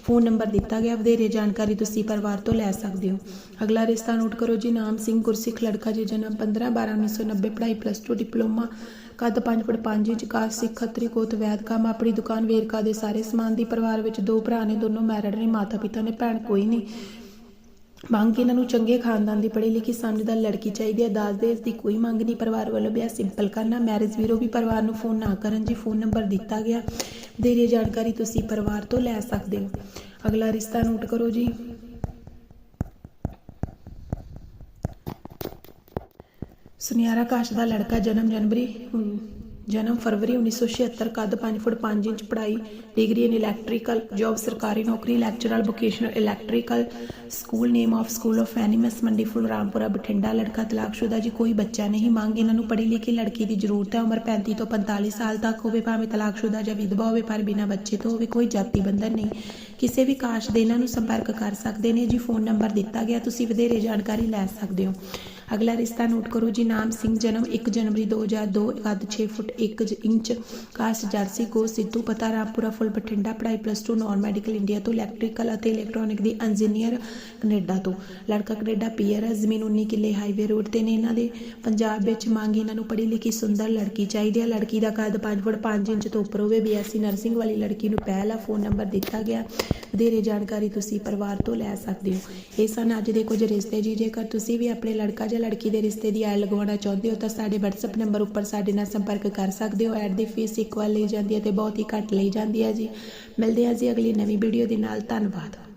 ਫੋਨ ਨੰਬਰ ਦਿੱਤਾ ਗਿਆ, ਵਧੇਰੇ ਜਾਣਕਾਰੀ ਤੁਸੀਂ ਪਰਿਵਾਰ ਤੋਂ ਲੈ ਸਕਦੇ ਹੋ। ਅਗਲਾ ਰਿਸ਼ਤਾ ਨੋਟ ਕਰੋ ਜੀ, ਨਾਮ ਸਿੰਘ ਗੁਰਸਿੱਖ ਲੜਕਾ ਜੀ, ਜਨਮ 15 12 1990 ਪੜ੍ਹਾਈ ਪਲੱਸ 2 ਡਿਪਲੋਮਾ ਕੱਦ 5 ਫੁੱਟ 5 ਇੰਚ, ਕਾਸ ਸਿੱਖ, ਖੱਤਰੀ, ਕੋਤ, ਵੈਦ, ਕੰਮ, ਆਪਣੀ ਦੁਕਾਨ, ਵੇਰਕਾ ਦੇ ਸਾਰੇ ਸਮਾਨ ਦੀ ਪਰਿਵਾਰ ਵਿੱਚ ਦੋ ਭਰਾ ਨੇ, ਦੋਨੋਂ ਮੈਰਿਡ ਨੇ ਮਾਤਾ ਪਿਤਾ ਨੇ, ਭੈਣ ਕੋਈ ਨਹੀਂ। ਮੰਗ ਇਹਨਾਂ ਨੂੰ ਚੰਗੇ ਖਾਨਦਾਨ ਦੀ ਪੜ੍ਹੀ ਲਿਖੀ ਸਮਝਦਾਰ ਲੜਕੀ ਚਾਹੀਦੀ ਹੈ। ਦਾਜ ਇਸ ਦੀ ਕੋਈ ਮੰਗ ਨਹੀਂ। ਪਰਿਵਾਰ ਵੱਲੋਂ ਵਿਆਹ ਸਿੰਪਲ ਕਰਨਾ। ਮੈਰਿਜ ਵੀਰੋ ਵੀ ਪਰਿਵਾਰ ਨੂੰ ਫੋਨ ਨਾ ਕਰਨ ਜੀ। ਫੋਨ ਨੰਬਰ ਦਿੱਤਾ ਗਿਆ। ਵਧੇਰੇ ਜਾਣਕਾਰੀ ਤੁਸੀਂ ਪਰਿਵਾਰ ਤੋਂ ਲੈ ਸਕਦੇ ਹੋ। ਅਗਲਾ ਰਿਸ਼ਤਾ ਨੋਟ ਕਰੋ ਜੀ। ਸੁਨਿਆਰਾ ਕਾਸ਼ ਦਾ ਲੜਕਾ ਜਨਮ ਜਨਵਰੀ ਜਨਮ ਫਰਵਰੀ 1976 ਕੱਦ 5 ਫੁੱਟ 5 ਇੰਚ, ਪੜ੍ਹਾਈ, ਡਿਗਰੀ ਇਨ ਇਲੈਕਟ੍ਰੀਕਲ ਜੌਬ ਸਰਕਾਰੀ, ਨੌਕਰੀ lecturer vocational electrical school name of school of eminence Mandi Phul, Rampura, Bathinda, ਲੜਕਾ ਤਲਾਕਸ਼ੁਦਾ ਜੀ, ਕੋਈ ਬੱਚਾ ਨਹੀਂ, ਮੰਗ ਇਹਨਾਂ ਨੂੰ ਪੜ੍ਹੀ ਲਿਖੀ ਲੜਕੀ ਦੀ ਜ਼ਰੂਰਤ ਹੈ, ਉਮਰ 35 ਤੋਂ 45 ਸਾਲ ਤੱਕ ਹੋਵੇ, ਭਾਵੇਂ ਤਲਾਕਸ਼ੁਦਾ ਜਾਂ ਵਿਧਵਾ ਹੋਵੇ, ਪਰ ਬਿਨਾਂ ਬੱਚੇ ਤੋਂ ਹੋਵੇ, ਕੋਈ ਜਾਤੀ ਬੰਧਨ ਨਹੀਂ। ਕਿਸੇ ਵੀ ਕਾਸ਼ ਦੇ ਇਹਨਾਂ ਨੂੰ ਸੰਪਰਕ ਕਰ ਸਕਦੇ ਨੇ, ਜੀ ਫੋਨ ਨੰਬਰ ਦਿੱਤਾ ਗਿਆ, ਤੁਸੀਂ ਵਧੇਰੇ ਜਾਣਕਾਰੀ ਲੈ ਸਕਦੇ ਹੋ। ਅਗਲਾ ਰਿਸ਼ਤਾ ਨੋਟ ਕਰੋ ਜੀ, ਨਾਮ ਸਿੰਘ ਜਨਮ 1 ਜਨਵਰੀ 2002 ਕੱਦ 6 ਫੁੱਟ 1 ਇੰਚ ਕਾਸਟ ਜਰਸੀ ਕੋ ਸਿੱਧੂ ਪਤਾ ਰਾਮਪੁਰਾ ਫੁੱਲ ਬਠਿੰਡਾ, ਪੜ੍ਹਾਈ ਪਲੱਸ 2 ਨਾਨ ਮੈਡੀਕਲ ਇੰਡੀਆ ਤੋਂ ਇਲੈਕਟ੍ਰੀਕਲ ਅਤੇ ਇਲੈਕਟ੍ਰੋਨਿਕ ਦੀ ਇੰਜੀਨੀਅਰ ਕੈਨੇਡਾ ਤੋਂ। ਲੜਕਾ ਕੈਨੇਡਾ ਪੀਆਰ ਹੈ, ਜ਼ਮੀਨ 19 ਕਿੱਲੇ ਹਾਈਵੇ ਰੋਡ ਤੇ ਨੇ ਇਹਨਾਂ ਦੇ। ਪੰਜਾਬ ਵਿੱਚ ਮੰਗ ਇਹਨਾਂ ਨੂੰ ਪੜ੍ਹੀ ਲਿਖੀ ਸੁੰਦਰ ਲੜਕੀ ਚਾਹੀਦੀ ਹੈ। ਲੜਕੀ ਦਾ ਕੱਦ 5 ਫੁੱਟ 5 ਇੰਚ ਤੋਂ ਉੱਪਰ ਹੋਵੇ ਬੀਐਸਸੀ ਨਰਸਿੰਗ ਵਾਲੀ ਲੜਕੀ ਨੂੰ ਪਹਿਲਾ ਫੋਨ ਨੰਬਰ ਦਿੱਤਾ ਗਿਆ। ਵਧੇਰੇ ਜਾਣਕਾਰੀ ਤੁਸੀਂ ਪਰਿਵਾਰ ਤੋਂ ਲੈ ਸਕਦੇ ਹੋ। ਇਹ ਸਨ ਅੱਜ ਦੇ ਕੁਝ ਰਿਸ਼ਤੇ ਜੀ, ਜੇਕਰ ਤੁਸੀਂ ਵੀ ਆਪਣੇ ਲੜਕਾ ਜਾਂ ਲੜਕੀ ਦੇ ਰਿਸ਼ਤੇ ਦੀ ਐਡ ਲਗਵਾਉਣਾ ਚਾਹੁੰਦੇ ਹੋ ਤਾਂ ਸਾਡੇ WhatsApp ਨੰਬਰ ਉੱਪਰ ਸਾਡੇ ਨਾਲ ਸੰਪਰਕ ਕਰ ਸਕਦੇ ਹੋ। ਐਡ ਦੀ ਫੀਸ ਇੱਕ ਵਾਰ ਲਈ ਜਾਂਦੀ ਹੈ ਤੇ ਬਹੁਤ ਹੀ ਘੱਟ ਲਈ ਜਾਂਦੀ ਹੈ ਜੀ। ਮਿਲਦੇ ਹਾਂ ਜੀ ਅਗਲੀ ਨਵੀਂ ਵੀਡੀਓ ਦੇ ਨਾਲ। ਧੰਨਵਾਦ।